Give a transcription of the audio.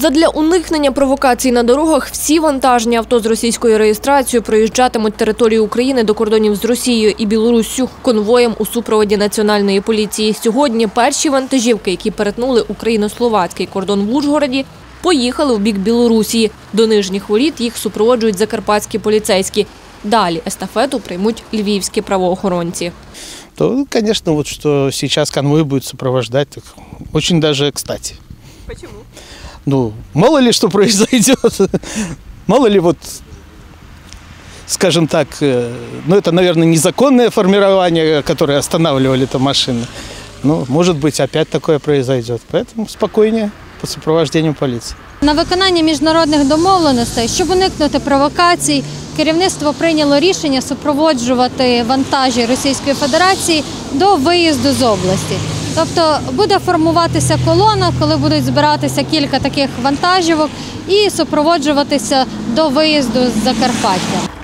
Задля уникнення провокацій на дорогах всі вантажні авто з російською реєстрацією проїжджатимуть територію України до кордонів з Росією і Білоруссю конвоєм у супроводі національної поліції. Сьогодні перші вантажівки, які перетнули україно-словацький кордон в Ужгороді, поїхали в бік Білорусі. До нижніх воріт їх супроводжують закарпатські поліцейські. Далі естафету приймуть львівські правоохоронці. то, конечно, вот что сейчас конвой сопровождать, так очень даже кстати. Почему? Ну, мало ли что произойдет. Мало ли вот, скажем так, э, ну это, наверное, незаконное формирование, которое останавливали эту машину. Ну, может быть, опять такое произойдет. Поэтому спокойнее по сопровождению полиции. На виконання міжнародних домовленостей, щоб уникнути провокацій, керівництво прийняло рішення супроводжувати вантажі Російської Федерації до виїзду з області. Тобто буде формуватися колона, коли будуть збиратися кілька таких вантажівок і супроводжуватися до виїзду з Закарпаття.